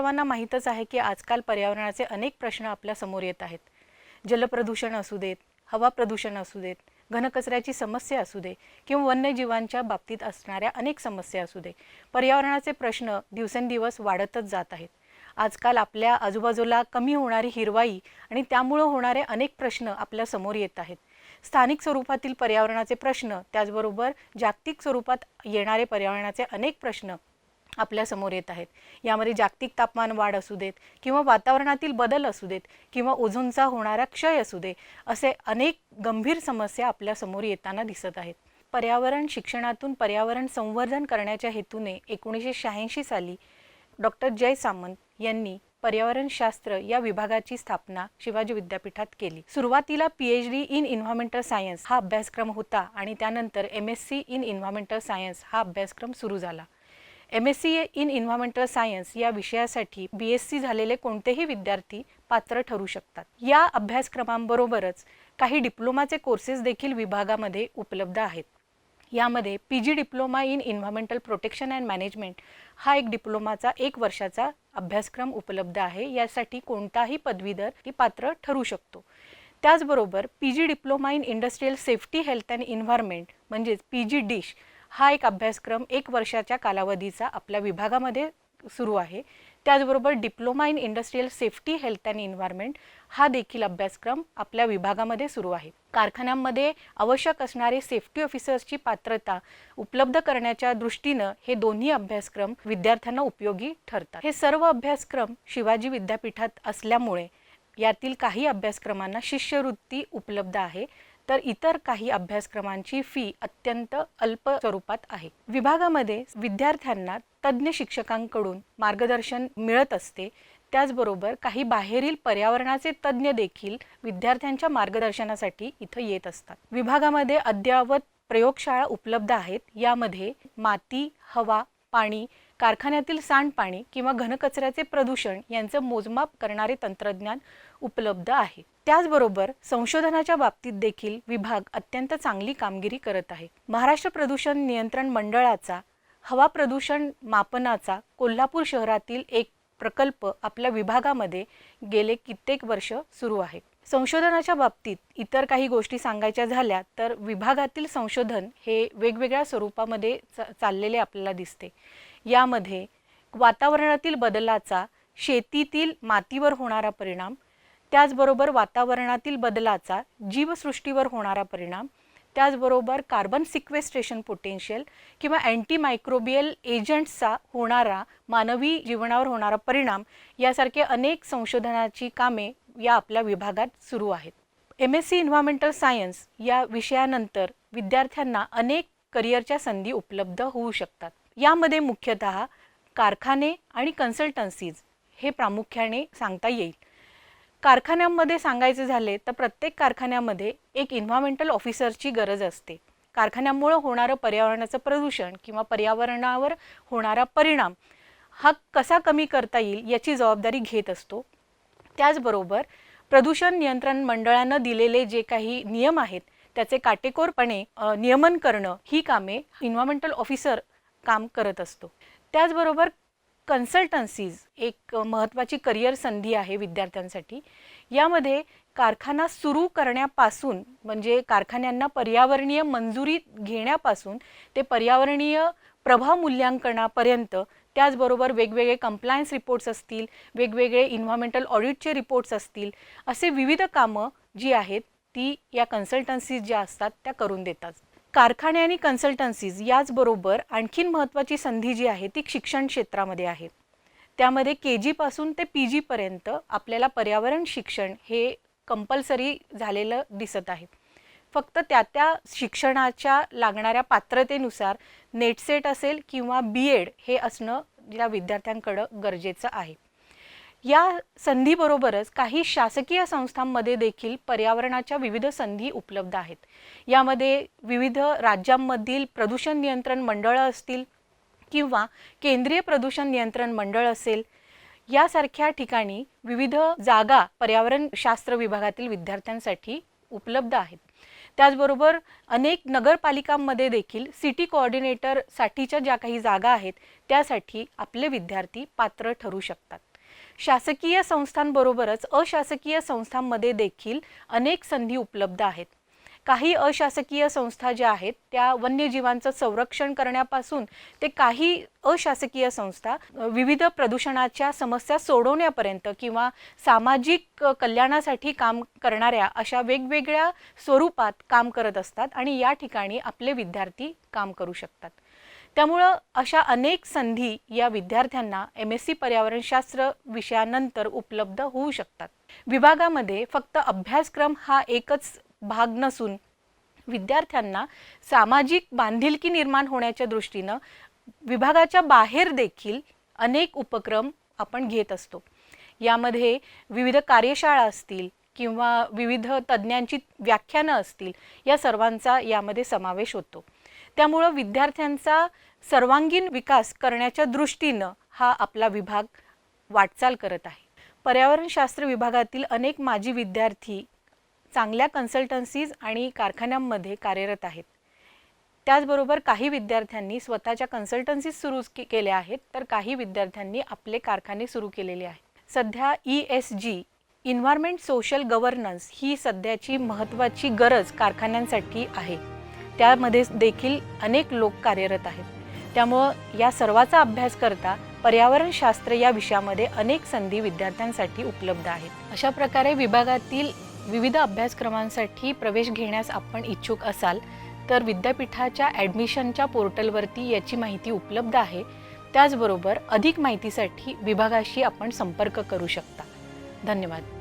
सर्वांना माहीतच आहे की आजकाल पर्यावरणाचे अनेक प्रश्न आपल्यासमोर येत आहेत. जलप्रदूषण असू देत हवा प्रदूषण असू देत घनकचऱ्याची समस्या असू दे किंवा वन्यजीवांच्या बाबतीत असणाऱ्या अनेक समस्या असू दे पर्यावरणाचे प्रश्न दिवसेंदिवस वाढतच जात आहेत. आजकाल आपल्या आजूबाजूला कमी होणारी हिरवाई आणि त्यामुळं होणारे अनेक प्रश्न आपल्यासमोर येत आहेत. स्थानिक स्वरूपातील पर्यावरणाचे प्रश्न त्याचबरोबर जागतिक स्वरूपात येणारे पर्यावरणाचे अनेक प्रश्न आपल्यासमोर येत आहेत. यामध्ये जागतिक तापमान वाढ असू देत किंवा वातावरणातील बदल असू देत किंवा ओझोनचा होणारा क्षय असू दे असे अनेक गंभीर समस्या आपल्यासमोर येताना दिसत आहेत. पर्यावरण शिक्षणातून पर्यावरण संवर्धन करण्याच्या हेतूने एकोणीसशे शहाऐंशी साली डॉक्टर जय सामंत यांनी पर्यावरणशास्त्र या विभागाची स्थापना शिवाजी विद्यापीठात केली. सुरुवातीला P H D in environmental science हा अभ्यासक्रम होता आणि त्यानंतर M S C in environmental science हा अभ्यासक्रम सुरू झाला. M S C in environmental science या विषयासाठी बी एस सी झालेले कोणतेही विद्यार्थी पात्र ठरू शकतात. या अभ्यासक्रमांबरोबरच काही डिप्लोमाचे कोर्सेस देखील विभागामध्ये उपलब्ध आहेत. यामध्ये P G diploma in environmental protection and management हा एक डिप्लोमाचा एक वर्षाचा अभ्यासक्रम उपलब्ध आहे. यासाठी कोणताही पदवीधर ती पात्र ठरू शकतो. त्याचबरोबर P G diploma in industrial safety health and environment म्हणजेच पी जी डिश हा एक अभ्यासक्रम एक वर्षाच्या कालावधीचा आपल्या विभागामध्ये सुरू आहे. त्याचबरोबर diploma in industrial safety health and environment हा देखील अभ्यासक्रम आपल्या विभागामध्ये सुरू आहे. कारखान्यांमध्ये आवश्यक असणारे सेफ्टी ऑफिसर्सची पात्रता उपलब्ध करण्याच्या दृष्टीनं हे दोन्ही अभ्यासक्रम विद्यार्थ्यांना उपयोगी ठरतात. हे सर्व अभ्यासक्रम शिवाजी विद्यापीठात असल्यामुळे यातील काही अभ्यासक्रमांना शिष्यवृत्ती उपलब्ध आहे. तर इतर काही अभ्यासक्रमांची फी अत्यंत अल्प स्वरूपात आहे. विभागामध्ये विद्यार्थ्यांना तज्ज्ञ शिक्षकांकडून मार्गदर्शन मिळत असते. त्याचबरोबर काही बाहेरील पर्यावरणाचे तज्ज्ञ देखील विद्यार्थ्यांच्या मार्गदर्शनासाठी इथं येत असतात. विभागामध्ये अद्ययावत प्रयोगशाळा उपलब्ध आहेत. यामध्ये माती हवा पाणी कारखान्यातील सांडपाणी किंवा घनकचऱ्याचे प्रदूषण यांचं मोजमाप करणारे तंत्रज्ञान उपलब्ध आहे. त्याचबरोबर संशोधनाच्या बाबतीत देखील विभाग अत्यंत चांगली कामगिरी करत आहे. महाराष्ट्र प्रदूषण नियंत्रण मंडळाचा हवा प्रदूषण मापनाचा कोल्हापूर शहरातील एक प्रकल्प आपल्या विभागामध्ये गेले कित्येक वर्ष सुरू आहे. संशोधनाच्या बाबतीत इतर काही गोष्टी सांगायच्या झाल्या तर विभागातील संशोधन हे वेगवेगळ्या स्वरूपामध्ये चा चाललेले आपल्याला दिसते. यामध्ये वातावरणातील बदलाचा शेतीतील मातीवर होणारा परिणाम त्याचबरोबर वातावरणातील बदलाचा जीवसृष्टीवर होणारा परिणाम त्याचबरोबर कार्बन सिक्वेस्ट्रेशन पोटेन्शियल किंवा अँटी मायक्रोबियल एजंट्सचा होणारा मानवी जीवनावर होणारा परिणाम यासारखे अनेक संशोधनाची कामे या आपल्या विभागात सुरू आहेत. M S C environmental science या विषयानंतर विद्यार्थ्यांना अनेक करिअरच्या संधी उपलब्ध होऊ शकतात. यामध्ये मुख्यतः कारखाने आणि कन्सल्टन्सीज हे प्रामुख्याने सांगता येईल. कारखान्यांमध्ये सांगायचे झाले तर प्रत्येक कारखान्यामध्ये एक इन्व्हायरमेंटल ऑफिसरची गरज असते. कारखान्यामुळं होणारं पर्यावरणाचं प्रदूषण किंवा पर्यावरणावर होणारा परिणाम हा कसा कमी करता येईल याची जबाबदारी घेत असतो. त्याचबरोबर प्रदूषण नियंत्रण मंडळानं दिलेले जे काही नियम आहेत त्याचे काटेकोरपणे नियमन करणं ही कामे इन्व्हायरमेंटल ऑफिसर काम करत असतो. त्याचबरोबर कन्सल्टन्सीज एक महत्त्वाची करिअर संधी आहे विद्यार्थ्यांसाठी. यामध्ये कारखाना सुरू करण्यापासून म्हणजे कारखान्यांना पर्यावरणीय मंजुरी घेण्यापासून ते पर्यावरणीय प्रभाव मूल्यांकनापर्यंत त्याचबरोबर वेगवेगळे कंप्लायन्स रिपोर्ट्स असतील वेगवेगळे इन्व्हायरमेंटल ऑडिटचे रिपोर्ट्स असतील असे विविध कामं जी आहेत ती या कन्सल्टन्सीज ज्या असतात त्या करून देतात. कारखाने आणि कन्सल्टन्सीज याचबरोबर आणखीन महत्त्वाची संधी जी आहे ती शिक्षण क्षेत्रामध्ये आहे. त्यामध्ये के जीपासून ते पी जीपर्यंत आपल्याला पर्यावरण शिक्षण हे कंपल्सरी झालेलं दिसत आहे. फक्त त्या त्या शिक्षणाच्या लागणाऱ्या पात्रतेनुसार नेटसेट असेल किंवा बी एड हे असणं या विद्यार्थ्यांकडं गरजेचं आहे. या संधीबरोबरच काही शासकीय संस्थांमध्ये देखील पर्यावरणाच्या विविध संधी उपलब्ध आहेत. यामध्ये विविध राज्यांमधील प्रदूषण नियंत्रण मंडळं असतील किंवा केंद्रीय प्रदूषण नियंत्रण मंडळ असेल यासारख्या ठिकाणी विविध जागा पर्यावरण शास्त्र विभागातील विद्यार्थ्यांसाठी उपलब्ध आहेत. त्याचबरोबर अनेक नगरपालिकांमध्ये देखील सिटी कोऑर्डिनेटरसाठीच्या ज्या काही जागा आहेत त्यासाठी आपले विद्यार्थी पात्र ठरू शकतात. शासकीय संस्थांबरोबरच अशासकीय संस्थांमध्ये देखील अनेक संधी उपलब्ध आहेत. काही अशासकीय संस्था ज्या आहेत त्या वन्यजीवांचं संरक्षण करण्यापासून ते काही अशासकीय संस्था विविध प्रदूषणाच्या समस्या सोडवण्यापर्यंत किंवा सामाजिक कल्याणासाठी काम करणाऱ्या अशा वेगवेगळ्या स्वरूपात काम करत असतात आणि या ठिकाणी आपले विद्यार्थी काम करू शकतात. त्यामुळं अशा अनेक संधी या विद्यार्थ्यांना एम एस सी पर्यावरणशास्त्र विषयानंतर उपलब्ध होऊ शकतात. विभागामध्ये फक्त अभ्यासक्रम हा एकच भाग नसून विद्यार्थ्यांना सामाजिक बांधिलकी निर्माण होण्याच्या दृष्टीनं विभागाच्या बाहेर देखील अनेक उपक्रम आपण घेत असतो. यामध्ये विविध कार्यशाळा असतील किंवा विविध तज्ज्ञांची व्याख्यानं असतील या सर्वांचा यामध्ये समावेश होतो. त्यामुळं विद्यार्थ्यांचा सर्वांगीण विकास करण्याच्या दृष्टीनं हा आपला विभाग वाटचाल करत आहे. पर्यावरणशास्त्र विभागातील अनेक माजी विद्यार्थी चांगल्या कन्सल्टन्सीज आणि कारखान्यांमध्ये कार्यरत आहेत. त्याचबरोबर काही विद्यार्थ्यांनी स्वतःच्या कन्सल्टन्सीज सुरू के- केल्या आहेत तर काही विद्यार्थ्यांनी आपले कारखाने सुरू केलेले आहेत. सध्या E S G environment social governance ही सध्याची महत्त्वाची गरज कारखान्यांसाठी आहे. त्यामध्ये देखील अनेक लोक कार्यरत आहेत. त्यामुळं या सर्वाचा अभ्यास करता पर्यावरणशास्त्र या विषयामध्ये अनेक संधी विद्यार्थ्यांसाठी उपलब्ध आहेत. अशा प्रकारे विभागातील विविध अभ्यासक्रमांसाठी प्रवेश घेण्यास आपण इच्छुक असाल तर विद्यापीठाच्या ॲडमिशनच्या पोर्टलवरती याची माहिती उपलब्ध आहे. त्याचबरोबर अधिक माहितीसाठी विभागाशी आपण संपर्क करू शकता. धन्यवाद.